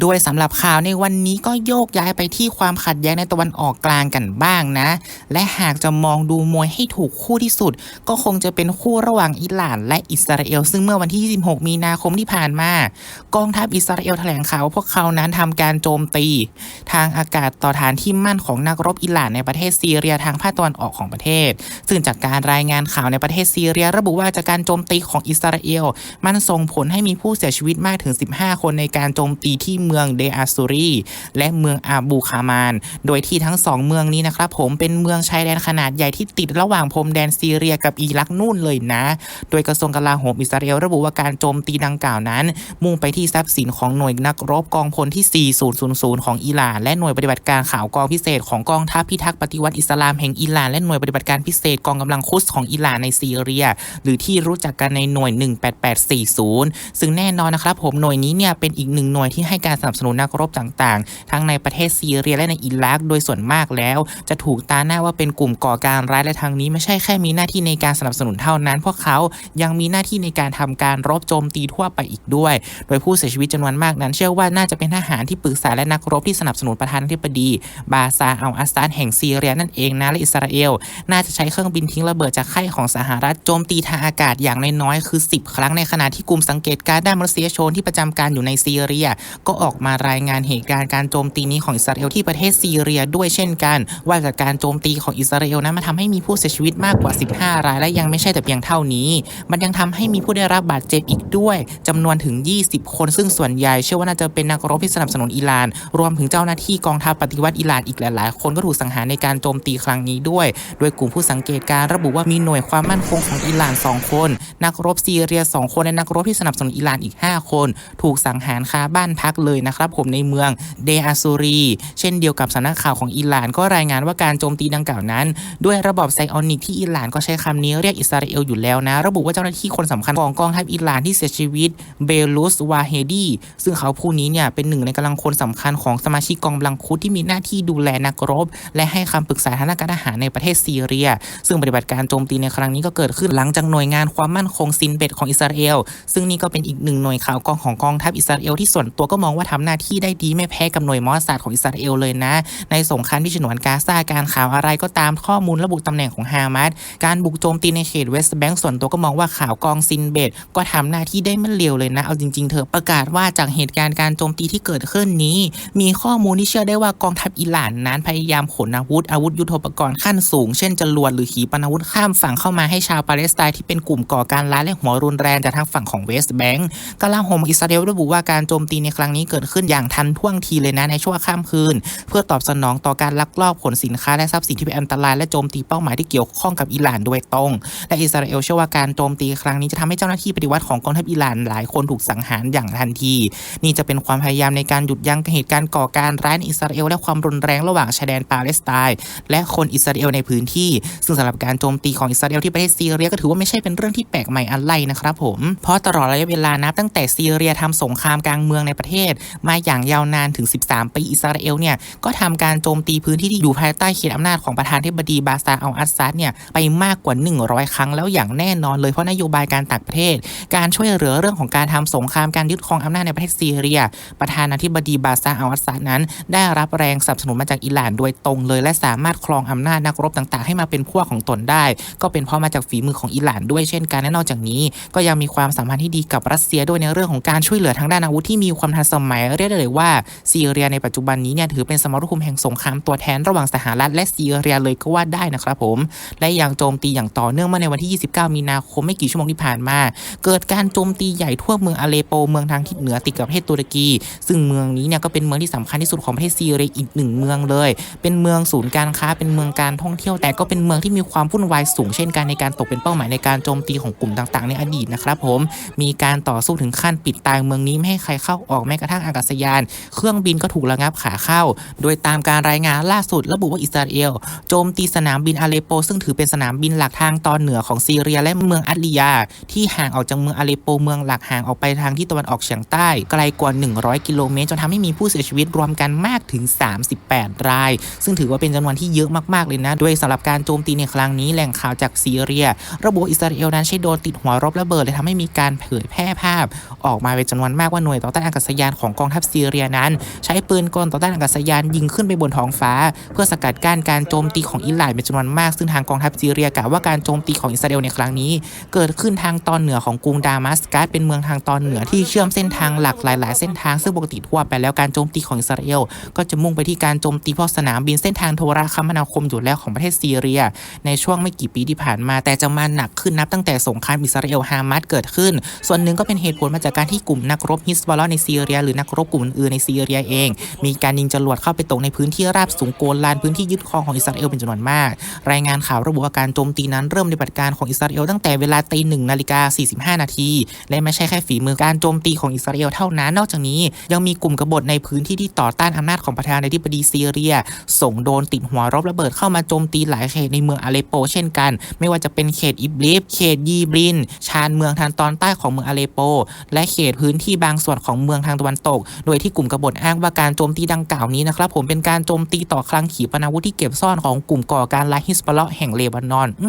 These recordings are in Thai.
โดยสำหรับข่าวในวันนี้ก็โยกย้ายไปที่ความขัดแย้งในตะวันออกกลางกันบ้างนะ และหากจะมองดูมวยให้ถูกคู่ที่สุด ก็คงจะเป็นคู่ระหว่างอิหร่าน และอิสราเอล ซึ่งเมื่อวันที่ 26 มีนาคมที่ผ่านมา กองทัพอิสราเอลแถลงข่าวว่าพวกเขานั้นทำการโจมตี ทางอากาศต่อฐานที่มั่นของนักรบอิหร่านในประเทศซีเรียทางภาคตะวันออกของประเทศ ซึ่งจากการรายงานข่าวในประเทศซีเรีย ระบุว่าจากการโจมตีของอิสราเอล มันส่งผลให้มีผู้เสียชีวิตมากถึง 15 คนในการโจมตีที่เมืองเดอาซูรีและเมืองอาบูคามาน โดยที่ทั้งสองเมืองนี้นะครับผมเป็นเมืองชายแดนขนาดใหญ่ที่ติดระหว่างพรมแดนซีเรียกับอิรักนู่นเลยนะ โดยกระทรวงกลาโหมอิสราเอลระบุว่าการโจมตีดังกล่าวนั้น มุ่งไปที่ทรัพย์สินของหน่วยนักรบกองพลที่ 4000 ของอิหร่าน และหน่วยปฏิบัติการข่าวกองพิเศษของกองทัพพิทักษ์ปฏิวัติอิสลามแห่งอิหร่านและหน่วยปฏิบัติการพิเศษกองกำลังคุสของอิหร่านในซีเรีย หรือที่รู้จักกันในหน่วย 18840 ซึ่งแน่นอนนะครับผมหน่วยนี้เนี่ยเป็นอีกหนึ่งหน่วยที่ให้การสนับสนุนนักรบต่างๆ ทั้งในประเทศซีเรียและในอิรักโดยส่วนมากแล้ว จะถูกตาหน้าว่าเป็นกลุ่มก่อการร้ายและทางนี้ไม่ใช่แค่มีหน้าที่ในการสนับสนุนเท่านั้น พวกเขายังมีหน้าที่ในการทำการรบโจมตีทั่วไปอีกด้วย โดยผู้เสียชีวิตจำนวนมากนั้น เชื่อว่าน่าจะเป็นทหารที่ปรึกษาและนักรบที่สนับสนุนประธานาธิบดี บาซาอัลอาสซาดแห่งซีเรียนั่นเองนะและอิสราเอล น่าจะใช้เครื่องบินทิ้งระเบิดจากค่ายของสหรัฐโจมตีทางอากาศอย่างน้อยๆคือ 10 ครั้งในขณะที่กลุ่มสังเกตการณ์ด้านมนุษยชนที่ประจำการอยู่ในซีเรีย ก็อออกมารายงานเหตุการณ์การโจมตีนี้ของอิสราเอลที่ประเทศซีเรียด้วยเช่นกัน ว่าจากการโจมตีของอิสราเอลนั้นมาทำให้มีผู้เสียชีวิตมากกว่า 15 รายและยังไม่ใช่แต่เพียงเท่านี้ มันยังทำให้มีผู้ได้รับบาดเจ็บอีกด้วยจำนวนถึง 20 คน ซึ่งส่วนใหญ่เชื่อว่าน่าจะเป็นนักรบที่สนับสนุนอิหร่าน รวมถึงเจ้าหน้าที่กองทัพปฏิวัติอิหร่านอีกหลาย ๆ คนก็ถูกสังหารในการโจมตีครั้งนี้ด้วย โดยกลุ่มผู้สังเกตการระบุว่ามีหน่วยความมั่นคงของอิหร่าน 2 คน นักรบซีเรีย 2 คนและนักรบที่สนับสนุนอิหร่านอีก 5 คน ถูกสังหารคาบ้านพักเลยนะครับผมในเมืองเดอาซูรี เช่นเดียวกับสำนักข่าวของอิหร่านก็รายงานว่าการโจมตีดังกล่าวนั้น ด้วยระบบไซออนิกที่อิหร่านก็ใช้คำนี้เรียกอิสราเอลอยู่แล้วนะ ระบุว่าเจ้าหน้าที่คนสำคัญของกองทัพอิหร่านที่เสียชีวิตเบลุสวาเฮดี ซึ่งเขาผู้นี้เนี่ยเป็นหนึ่งในกำลังคนสำคัญของสมาชิกกองกำลังคุดที่มีหน้าที่ดูแลนักรบ และให้คำปรึกษาทางด้านการทหารในประเทศซีเรีย ซึ่งปฏิบัติการโจมตีในครั้งนี้ก็เกิดขึ้นหลังจากหน่วยงานความมั่นคงซินเบตของอิสราเอล ซึ่งนี่ก็เป็นอีกหนึ่งหน่วยข่าวกองของกองทัพอิสราเอลที่ส่วนตัวก็มองว่าทำหน้าที่ได้ดีไม่แพ้กับหน่วยมอสซาดของอิสราเอลเลยนะ ในสงครามที่ฉนวนกาซาการข่าวอะไรก็ตามข้อมูลระบุตำแหน่งของฮามาสการบุกโจมตีในเขตเวสต์แบงก์ส่วนตัวก็มองว่าข่าวกองซินเบตก็ทำหน้าที่ได้ไม่เลวเลยนะ เอาจริงๆเถอประกาศว่าจากเหตุการณ์การโจมตีที่เกิดขึ้นนี้ มีข้อมูลที่เชื่อได้ว่ากองทัพอิหร่านนั้นพยายามขนอาวุธอาวุธยุทโธปกรณ์ขั้นสูง เช่นจรวดหรือขีปนาวุธข้ามฝั่งเข้ามาให้ชาวปาเลสไตน์ที่เป็นกลุ่มก่อการร้ายและหัวรุนแรงจากทางฝั่งของเวสต์แบงก์กลาโหมอิสราเอลระบุว่าการโจมตีในครั้งนี้เกิดขึ้นอย่างทันท่วงทีเลยนะในช่วงข้ามคืน เพื่อตอบสนองต่อการลักลอบขนสินค้าและทรัพย์สินที่เป็นอันตรายและโจมตีเป้าหมายที่เกี่ยวข้องกับอิหร่านโดยตรง และอิสราเอลเชื่อว่าการโจมตีครั้งนี้จะทำให้เจ้าหน้าที่ปฏิวัติของกองทัพอิหร่านหลายคนถูกสังหารอย่างทันที นี่จะเป็นความพยายามในการหยุดยั้งเหตุการณ์ก่อการร้ายในอิสราเอลและความรุนแรงระหว่างชายแดนปาเลสไตน์และคนอิสราเอลในพื้นที่ ซึ่งสำหรับการโจมตีของอิสราเอลที่ประเทศซีเรียก็ถือว่าไม่ใช่เป็นเรื่องที่แปลกใหม่อะไรนะครับผมเพราะตลอดระยะเวลานับตั้งแต่ซีเรียทำสงครามกลางเมืองในประเทศมาอย่างยาวนานถึง 13 ปีอิสราเอลเนี่ยก็ทำการโจมตีพื้นที่ที่อยู่ภายใต้เขตอำนาจของประธานาธิบดีบาซาอัลอัสซัดเนี่ยไปมากกว่า 100 ครั้งแล้วอย่างแน่นอนเลยเพราะนโยบายการต่างประเทศ การช่วยเหลือเรื่องของการทำสงครามการยึดครองอำนาจในประเทศซีเรีย ประธานาธิบดีบาซาอัลอัสซัดนั้น ได้รับแรงสนับสนุนมาจากอิหร่านโดยตรงเลยและสามารถครองอำนาจนักรบต่างๆ ให้มาเป็นพวกของตนได้ ก็เป็นเพราะมาจากฝีมือของอิหร่านด้วยเช่นกันและนอกจากนี้ ก็ยังมีความสัมพันธ์ที่ดีกับรัสเซียด้วยในเรื่องของการช่วยเหลือทางด้านอาวุธที่มีความทันสมัยเรียกได้เลยว่าซีเรียในปัจจุบันนี้เนี่ยถือเป็นสมรภูมิแห่งสงครามตัวแทนระหว่างสหรัฐและซีเรียเลยก็ว่าได้นะครับผม และยังโจมตีอย่างต่อเนื่องเมื่อในวันที่ 29 มีนาคมไม่กี่ชั่วโมงที่ผ่านมา เกิดการโจมตีใหญ่ทั่วเมืองอาเลโปเมืองทางทิศเหนือติดกับประเทศตุรกี ซึ่งเมืองนี้เนี่ยก็เป็นเมืองที่สำคัญที่สุดของประเทศซีเรียอีกหนึ่งเมืองเลย เป็นเมืองศูนย์การค้าเป็นเมืองการท่องเที่ยว แต่ก็เป็นเมืองที่มีความวุ่นวายสูงเช่นกันในการตกเป็นเป้าหมายในการโจมตีของกลุ่มต่างๆ ในอดีตนะครับผมมีการต่อสู้ถึงขั้นปิดตายเมืองนี้ไม่ให้ใครเข้าออกแม้กระทั่งอากาศยาน เครื่องบินก็ถูกระงับขาเข้า โดยตามการรายงานล่าสุดระบุว่าอิสราเอล โจมตีสนามบินอาเลโป ซึ่งถือเป็นสนามบินหลักทางตอนเหนือของซีเรียและเมืองอัดลียา ที่ห่างออกจากเมืองอาเลโปเมืองหลักห่างออกไปทางที่ตะวันออกเฉียงใต้ ไกลกว่า 100 กิโลเมตรจนทำให้มีผู้เสียชีวิตรวมกันมากถึง 38 ราย ซึ่งถือว่าเป็นจำนวนที่เยอะมากๆเลยนะโดยสำหรับการโจมตีในครั้งนี้แหล่งข่าวจากซีเรีย ระบุอิสราเอลนั้นใช้โดรนติดหัวรบระเบิดเลยทำให้มีการเผยแพร่ภาพ ออกมาเป็นจำนวนมากว่าหน่วยต่อต้านอากาศยานของของกองทัพซีเรียนั้น ใช้ปืนกลต่อต้านอากาศยานยิงขึ้นไปบนท้องฟ้า เพื่อสกัดกั้นการโจมตีของอิหร่านเป็นจำนวนมาก ซึ่งทางกองทัพซีเรียกล่าวว่าการโจมตีของอิสราเอลในครั้งนี้ เกิดขึ้นทางตอนเหนือของกรุงดามัสกัสเป็นเมืองทางตอนเหนือที่เชื่อมเส้นทางหลักหลาย ๆ เส้นทางซึ่งปกติทั่วไปแล้วการโจมตีของอิสราเอลก็จะมุ่งไปที่การโจมตีพวกสนามบินเส้นทางโทรคมนาคมอยู่แล้วของประเทศซีเรีย ในช่วงไม่กี่ปีที่ผ่านมา แต่จะมาหนักขึ้นนับตั้งแต่สงครามอิสราเอลฮามาสเกิดขึ้น ส่วนหนึ่งก็เป็นเหตุผลมาจากการที่กลุ่มนักรบฮิสบอลในซีเรียหรือนักรบกลุ่มอื่นในซีเรียเอง มีการยิงจรวดเข้าไปตกในพื้นที่ราบสูงโกลานพื้นที่ยึดครองของอิสราเอลเป็นจำนวนมาก รายงานข่าวระบุว่าการโจมตีนั้นเริ่มในปฏิการของอิสราเอลตั้งแต่เวลาตีหนึ่งนาฬิกา45 นาที และไม่ใช่แค่ฝีมือการโจมตีของอิสราเอลเท่านั้น นอกจากนี้ยังมีกลุ่มกบฏในพื้นที่ที่ต่อต้านอำนาจของประธานาธิบดีซีเรีย ส่งโดนติดหัวรบระเบิดเข้ามาโจมตีหลายเขตในเมืองอาเลปโป เช่นกัน ไม่ว่าจะเป็นเขตอิบลิฟเขตยีบริน ชานเมืองทางตอนใต้ของเมืองอาเลปโป และเขตพื้นที่บางส่วนของเมืองทางตะวันตก โดยที่กลุ่มกบฏอ้างว่าการโจมตีดังกล่าวนี้นะครับผมเป็นการโจมตีต่อคลังขีปนาวุธที่เก็บซ่อนของกลุ่มก่อการร้ายฮิสบอลเลาะแห่งเลบานอนอื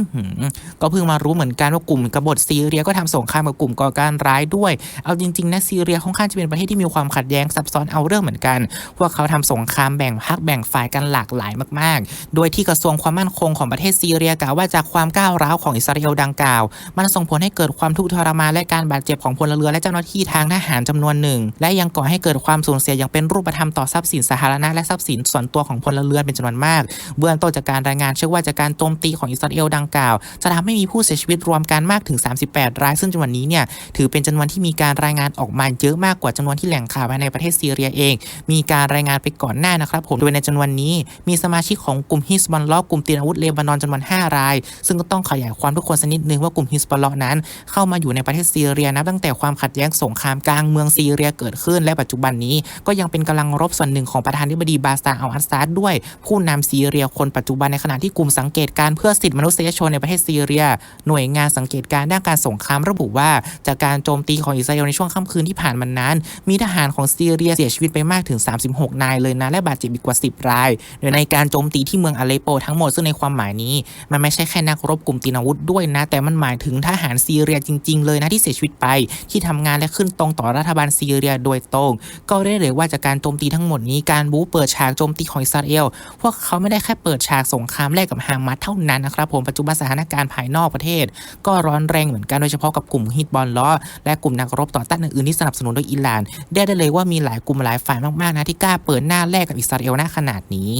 ก็เพิ่งมารู้เหมือนกันว่ากลุ่มกบฏซีเรียก็ทำสงครามกับกลุ่มก่อการร้ายด้วย เอาจริงๆนะซีเรียค่อนข้างจะเป็นประเทศที่มีความขัดแย้งซับซ้อนเอาเรื่องเหมือนกันพวกเขาทำสงครามแบ่งพรรคแบ่งฝ่ายกันหลากหลายมาก ๆ โดยที่กระทรวงความมั่นคงของประเทศซีเรียกล่าวว่าจากความก้าวร้าวของอิสราเอลดังกล่าว มันส่งผลให้เกิดความทุกข์ทรมานและการบาดเจ็บของพลเรือและเจ้าหน้าที่ทางทหารจำนวนหนึ่ง และยังก่อให้เกิดความสูญเสียอย่างเป็นรูปธรรมต่อทรัพย์สินสาธารณะและทรัพย์สินส่วนตัวของพลเรือนเป็นจำนวนมาก เบื้องต้นจากการรายงานเชื่อว่าจากการโจมตีของอิสราเอลดังกล่าว จะทำให้มีผู้เสียชีวิตรวมกันมากถึง 38 ราย ซึ่งจำนวนนี้เนี่ยถือเป็นจำนวนที่มีการรายงานออกมาเยอะมากกว่าจำนวนที่แหล่งข่าวภายในประเทศซีเรียเอง มีการรายงานไปก่อนหน้านะครับผมโดยในจำนวนนี้ มีสมาชิกของกลุ่มฮิสบอลล์กลุ่มตีนอาวุธเลบานอนจำนวน 5 ราย ซึ่งก็ต้องขยายความทุกคนสักนิดนึงว่ากลุ่มฮิสบอลล์นั้น เข้ามาอยู่ในประเทศซีเรียนับตั้งแต่ความขัดแย้งสงครามกลางเมืองซีเรียเกิดขึ้นและปัจจุบันนี้ก็ยังเป็นกำลังรบส่วนหนึ่งของประธานธิบดีบาซาอัลอัสซาดด้วยผู้นำซีเรียคนปัจจุบันในขณะที่กลุ่มสังเกตการณ์เพื่อสิทธิมนุษยชนในประเทศซีเรีย หน่วยงานสังเกตการณ์ด้านการสงครามระบุว่า จากการโจมตีของอิสราเอลในช่วงค่ำคืนที่ผ่านมานั้น มีทหารของซีเรียเสียชีวิตไปมากถึง 36 นายเลยนะและบาดเจ็บอีกกว่า 10 ราย โดยในการโจมตีที่เมืองอาเลโปทั้งหมดซึ่งในความหมายนี้ มันไม่ใช่แค่นักรบกลุ่มตีนอาวุธด้วยนะ แต่มันหมายถึงทหารซีเรียจริง ๆ เลยนะที่เสียชีวิตไป ที่ทำงานและขึ้นตรงต่อรัฐบาลซีเรีย โดยตรง ก็ได้เลยว่าจากการโจมตีทั้งหมดนี้การบู๊เปิดฉากโจมตีของอิสราเอลพวกเขาไม่ได้แค่เปิดฉากสงครามแลกกับฮามาสเท่านั้นนะครับผมปัจจุบันสถานการณ์ภายนอกประเทศ ก็ร้อนแรงเหมือนกันโดยเฉพาะกับกลุ่มฮิตบอลล้อและกลุ่มนักรบต่อต้านอื่นๆที่สนับสนุนโดยอิหร่านได้ได้เลยว่ามีหลายกลุ่มหลายฝ่ายมากๆนะที่กล้าเปิดหน้าแลกกับอิสราเอลณขนาดนี้